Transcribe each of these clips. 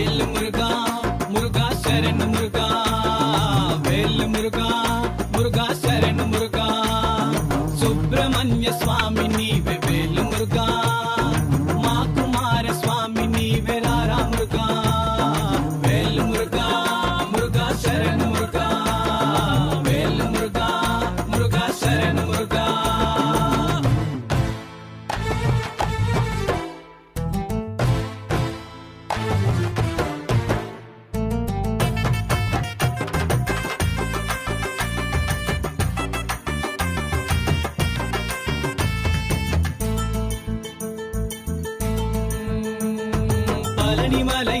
వేల్ మురుగా మురుగా శరణ్ మురుగా. వేల్ మురుగా మురుగా శరణ్ మురుగా. సుబ్రహ్మణ్య స్వామి அடிமலை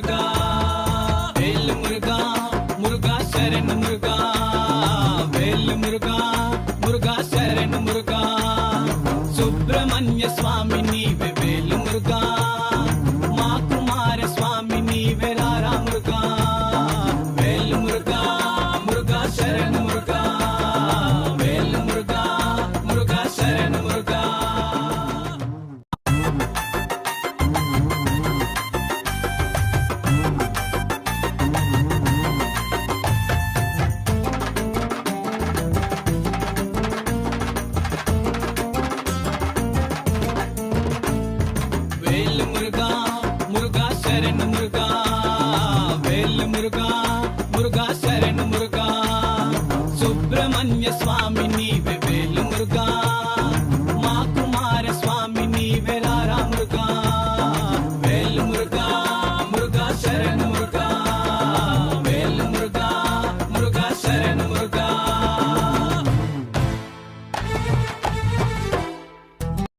முருகா முருகா சரண் முருகா. मेरे को